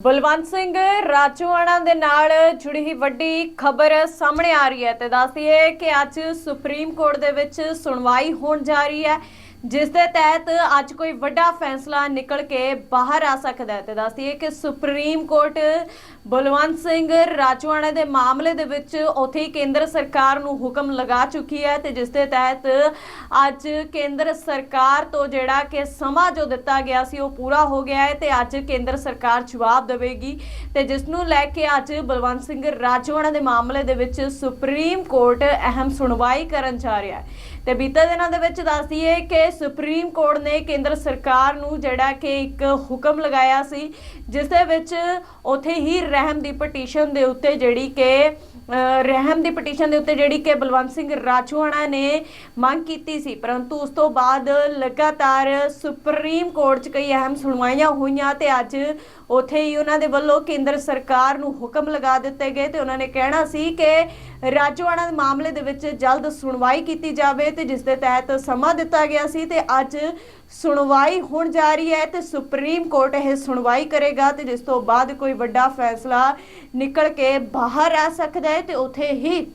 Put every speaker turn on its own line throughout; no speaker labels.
ਬਲਵੰਤ ਸਿੰਘ ਰਾਜੋਆਣਾ ਦੇ ਨਾਲ ਜੁੜੀ ਹੀ ਵੱਡੀ ਖਬਰ ਸਾਹਮਣੇ ਆ ਰਹੀ ਹੈ ਤੇ ਦੱਸਦੀਏ ਕਿ ਅੱਜ ਸੁਪਰੀਮ ਕੋਰਟ ਦੇ ਵਿੱਚ ਸੁਣਵਾਈ ਹੋਣ ਜਾ ਰਹੀ ਹੈ। ਜਿਸ ਦੇ ਤਹਿਤ ਅੱਜ ਕੋਈ ਵੱਡਾ ਫੈਸਲਾ ਨਿਕਲ ਕੇ ਬਾਹਰ ਆ ਸਕਦਾ ਹੈ। ਤੇ ਦੱਸਦੀਏ ਕਿ ਸੁਪਰੀਮ ਕੋਰਟ ਬਲਵੰਤ ਸਿੰਘ ਰਾਜੋਆਣਾ ਦੇ ਮਾਮਲੇ ਦੇ ਵਿੱਚ ਉੱਥੇ ਹੀ ਕੇਂਦਰ ਸਰਕਾਰ ਨੂੰ ਹੁਕਮ ਲਗਾ ਚੁੱਕੀ ਹੈ ਤੇ ਜਿਸ ਦੇ ਤਹਿਤ ਅੱਜ ਕੇਂਦਰ ਸਰਕਾਰ ਤੋਂ ਜਿਹੜਾ ਕਿ ਸਮਾਂ ਜੋ ਦਿੱਤਾ ਗਿਆ ਸੀ ਉਹ ਪੂਰਾ ਹੋ ਗਿਆ ਹੈ ਤੇ ਅੱਜ ਕੇਂਦਰ ਸਰਕਾਰ ਜਵਾਬ ਦੇਵੇਗੀ। ਤੇ ਜਿਸ ਨੂੰ ਲੈ ਕੇ ਅੱਜ ਬਲਵੰਤ ਸਿੰਘ ਰਾਜੋਆਣਾ ਦੇ ਮਾਮਲੇ ਦੇ ਵਿੱਚ ਸੁਪਰੀਮ ਕੋਰਟ ਅਹਿਮ ਸੁਣਵਾਈ ਕਰਨ ਜਾ ਰਿਹਾ ਹੈ। ਤੇ ਬੀਤੇ ਦਿਨਾਂ ਦੇ ਵਿੱਚ ਦੱਸ ਦਈਏ ਕਿ ਸੁਪਰੀਮ ਕੋਰਟ ਨੇ ਕੇਂਦਰ ਸਰਕਾਰ ਨੂੰ ਜਿਹੜਾ ਕਿ ਇੱਕ ਹੁਕਮ ਲਗਾਇਆ ਸੀ, ਜਿਸ ਦੇ ਵਿੱਚ ਉਥੇ ਹੀ ਰਹਿਮ ਦੀ ਪਟੀਸ਼ਨ ਦੇ ਉੱਤੇ ਜਿਹੜੀ ਕਿ ਰਹਿਮ ਦੀ ਪਟੀਸ਼ਨ ਦੇ ਉੱਤੇ ਜਿਹੜੀ ਕਿ ਬਲਵੰਤ ਸਿੰਘ ਰਾਜੂਆਣਾ ਨੇ ਮੰਗ ਕੀਤੀ ਸੀ। ਪਰੰਤੂ ਉਸ ਤੋਂ ਬਾਅਦ ਲਗਾਤਾਰ ਸੁਪਰੀਮ ਕੋਰਟ 'ਚ ਕਈ ਅਹਿਮ ਸੁਣਵਾਈਆਂ ਹੋਈਆਂ ਤੇ ਅੱਜ ਉਥੇ ਹੀ ਉਹਨਾਂ ਦੇ ਵੱਲੋਂ ਕੇਂਦਰ ਸਰਕਾਰ ਨੂੰ ਹੁਕਮ ਲਗਾ ਦਿੱਤੇ ਗਏ ਤੇ ਉਹਨਾਂ ਨੇ ਕਹਿਣਾ ਸੀ ਕਿ ਰਾਜੋਆਣਾ ਦੇ ਮਾਮਲੇ ਦੇ ਵਿੱਚ ਜਲਦ ਸੁਣਵਾਈ ਕੀਤੀ ਜਾਵੇ ਤੇ ਜਿਸ ਦੇ ਤਹਿਤ ਸਮਾਂ ਦਿੱਤਾ ਗਿਆ ਸੀ ਤੇ ਅੱਜ ਸੁਣਵਾਈ ਹੁਣ ਜਾ ਰਹੀ ਹੈ ਤੇ ਸੁਪਰੀਮ ਕੋਰਟ ਇਹ ਸੁਣਵਾਈ ਕਰੇਗਾ ਤੇ ਜਿਸ ਤੋਂ ਬਾਅਦ ਕੋਈ ਵੱਡਾ ਫੈਸਲਾ ਨਿਕਲ ਕੇ ਬਾਹਰ ਆ ਸਕਦਾ ਹੈ ਤੇ ਉਥੇ ਹੀ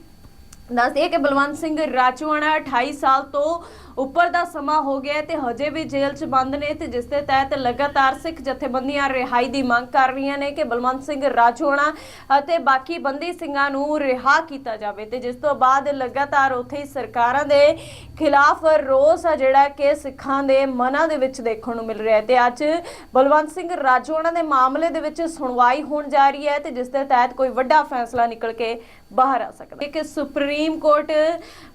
ਦੱਸਦੇ ਕਿ ਬਲਵੰਤ ਸਿੰਘ ਰਾਜੋਆਣਾ 28 ਸਾਲ ਤੋਂ ਉੱਪਰ ਦਾ ਸਮਾਂ ਹੋ ਗਿਆ ਹੈ ਤੇ ਹਜੇ ਵੀ ਜੇਲ੍ਹ 'ਚ ਬੰਦ ਨੇ ਤੇ ਜਿਸ ਦੇ ਤਹਿਤ ਲਗਾਤਾਰ ਸਿੱਖ ਜਥੇਬੰਦੀਆਂ ਰਿਹਾਈ ਦੀ ਮੰਗ ਕਰ ਰਹੀਆਂ ਨੇ ਕਿ ਬਲਵੰਤ ਸਿੰਘ ਰਾਜੋਆਣਾ ਅਤੇ ਬਾਕੀ ਬੰਦੀ ਸਿੰਘਾਂ ਨੂੰ ਰਿਹਾ ਕੀਤਾ ਜਾਵੇ ਤੇ ਜਿਸ ਤੋਂ ਬਾਅਦ ਲਗਾਤਾਰ ਉੱਥੇ ਹੀ ਸਰਕਾਰਾਂ ਦੇ ਖਿਲਾਫ ਰੋਸ ਆ ਜਿਹੜਾ ਕਿ ਸਿੱਖਾਂ ਦੇ ਮਨਾਂ ਦੇ ਵਿੱਚ ਦੇਖਣ ਨੂੰ ਮਿਲ ਰਿਹਾ ਹੈ ਤੇ ਅੱਜ ਬਲਵੰਤ ਸਿੰਘ ਰਾਜੋਆਣਾ ਦੇ ਮਾਮਲੇ ਦੇ ਵਿੱਚ ਸੁਣਵਾਈ ਹੋਣ ਜਾ ਰਹੀ ਹੈ ਤੇ ਜਿਸ ਦੇ ਤਹਿਤ ਕੋਈ ਵੱਡਾ ਫੈਸਲਾ ਨਿਕਲ ਕੇ ਬਾਹਰ ਆ ਸਕਦਾ ਹੈ। ਕਿ ਸੁਪਰੀਮ ਕੋਰਟ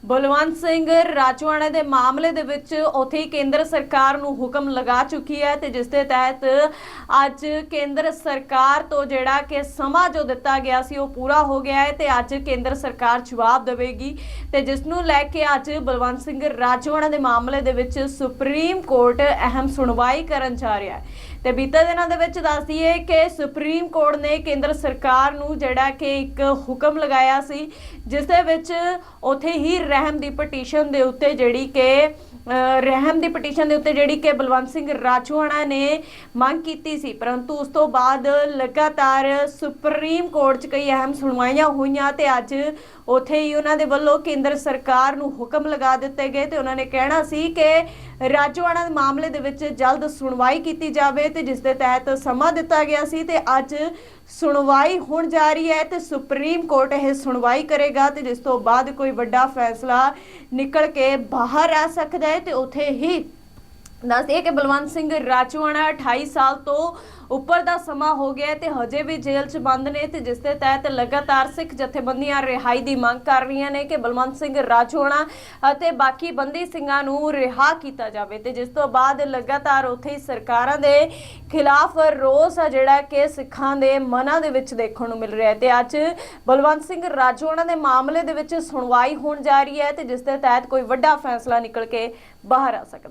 ਬਲਵੰਤ ਸਿੰਘ ਰਾਜੋਆਣਾ ਦੇ ਮਾਮਲੇ ਮਾਮਲੇ ਦੇ ਵਿੱਚ ਉਥੇ ਹੀ ਕੇਂਦਰ ਸਰਕਾਰ ਨੂੰ ਹੁਕਮ ਲਗਾ ਚੁੱਕੀ ਹੈ ਤੇ ਜਿਸ ਦੇ ਤਹਿਤ ਅੱਜ ਕੇਂਦਰ ਸਰਕਾਰ ਤੋਂ ਜਿਹੜਾ ਕਿ ਸਮਾਂ ਜੋ ਦਿੱਤਾ ਗਿਆ ਸੀ ਉਹ ਪੂਰਾ ਹੋ ਗਿਆ ਹੈ ਤੇ ਅੱਜ ਕੇਂਦਰ ਸਰਕਾਰ ਜਵਾਬ ਦੇਵੇਗੀ ਤੇ ਜਿਸ ਨੂੰ ਲੈ ਕੇ ਅੱਜ ਬਲਵੰਤ ਸਿੰਘ ਰਾਜੋਆਣਾ ਦੇ ਮਾਮਲੇ ਦੇ ਵਿੱਚ ਸੁਪਰੀਮ ਕੋਰਟ ਅਹਿਮ ਸੁਣਵਾਈ ਕਰਨ ਜਾ ਰਿਹਾ ਹੈ। ਤੇ ਬੀਤੇ ਦਿਨਾਂ ਦੇ ਵਿੱਚ ਦੱਸ ਦਈਏ ਕਿ ਸੁਪਰੀਮ ਕੋਰਟ ਨੇ ਕੇਂਦਰ ਸਰਕਾਰ ਨੂੰ ਜਿਹੜਾ ਕਿ ਇੱਕ ਹੁਕਮ ਲਗਾਇਆ ਸੀ, ਜਿਸ ਦੇ ਵਿੱਚ ਉਥੇ ਹੀ ਰਹਿਮ ਦੀ ਪਟੀਸ਼ਨ ਦੇ ਉੱਤੇ ਜਿਹੜੀ ਕਿ ਰਹਿਮ ਦੀ ਪਟੀਸ਼ਨ ਦੇ ਉੱਤੇ ਜਿਹੜੀ ਕਿ ਬਲਵੰਤ ਸਿੰਘ ਰਾਜੂਆਣਾ ਨੇ ਮੰਗ ਕੀਤੀ ਸੀ। ਪਰੰਤੂ ਉਸ ਤੋਂ ਬਾਅਦ ਲਗਾਤਾਰ ਸੁਪਰੀਮ ਕੋਰਟ 'ਚ ਕਈ ਅਹਿਮ ਸੁਣਵਾਈਆਂ ਹੋਈਆਂ ਤੇ ਅੱਜ ਉਥੇ ਹੀ ਉਹਨਾਂ ਦੇ ਵੱਲੋਂ ਕੇਂਦਰ ਸਰਕਾਰ ਨੂੰ ਹੁਕਮ ਲਗਾ ਦਿੱਤੇ ਗਏ ਤੇ ਉਹਨਾਂ ਨੇ ਕਹਿਣਾ ਸੀ ਕਿ ਰਾਜੋਆਣਾ ਦੇ ਮਾਮਲੇ ਦੇ ਵਿੱਚ ਜਲਦ ਸੁਣਵਾਈ ਕੀਤੀ ਜਾਵੇ ਤੇ ਜਿਸ ਦੇ ਤਹਿਤ ਸਮਾਂ ਦਿੱਤਾ ਗਿਆ ਸੀ ਤੇ ਅੱਜ ਸੁਣਵਾਈ ਹੋਣ ਜਾ ਰਹੀ ਹੈ ਤੇ ਸੁਪਰੀਮ ਕੋਰਟ ਇਹ ਸੁਣਵਾਈ ਕਰੇਗਾ ਤੇ ਜਿਸ ਤੋਂ ਬਾਅਦ ਕੋਈ ਵੱਡਾ ਫੈਸਲਾ ਨਿਕਲ ਕੇ ਬਾਹਰ ਆ ਸਕਦਾ ਹੈ ਤੇ ਉਥੇ ਹੀ ਦੱਸਦੇ ਕਿ ਬਲਵੰਤ ਸਿੰਘ ਰਾਜੋਆਣਾ 28 ਸਾਲ ਤੋਂ ਉੱਪਰ ਦਾ ਸਮਾਂ ਹੋ ਗਿਆ ਹੈ ਤੇ ਹਜੇ ਵੀ ਜੇਲ੍ਹ 'ਚ ਬੰਦ ਨੇ ਤੇ ਜਿਸ ਦੇ ਤਹਿਤ ਲਗਾਤਾਰ ਸਿੱਖ ਜਥੇਬੰਦੀਆਂ ਰਿਹਾਈ ਦੀ ਮੰਗ ਕਰ ਰਹੀਆਂ ਨੇ ਕਿ ਬਲਵੰਤ ਸਿੰਘ ਰਾਜੋਆਣਾ ਅਤੇ ਬਾਕੀ ਬੰਦੀ ਸਿੰਘਾਂ ਨੂੰ ਰਿਹਾ ਕੀਤਾ ਜਾਵੇ ਤੇ ਜਿਸ ਤੋਂ ਬਾਅਦ ਲਗਾਤਾਰ ਉੱਥੇ ਹੀ ਸਰਕਾਰਾਂ ਦੇ ਖਿਲਾਫ ਰੋਸ ਆ ਜਿਹੜਾ ਕਿ ਸਿੱਖਾਂ ਦੇ ਮਨਾਂ ਦੇ ਵਿੱਚ ਦੇਖਣ ਨੂੰ ਮਿਲ ਰਿਹਾ ਹੈ ਤੇ ਅੱਜ ਬਲਵੰਤ ਸਿੰਘ ਰਾਜੋਆਣਾ ਦੇ ਮਾਮਲੇ ਦੇ ਵਿੱਚ ਸੁਣਵਾਈ ਹੋਣ ਜਾ ਰਹੀ ਹੈ ਤੇ ਜਿਸ ਦੇ ਤਹਿਤ ਕੋਈ ਵੱਡਾ ਫੈਸਲਾ ਨਿਕਲ ਕੇ ਬਾਹਰ ਆ ਸਕਦਾ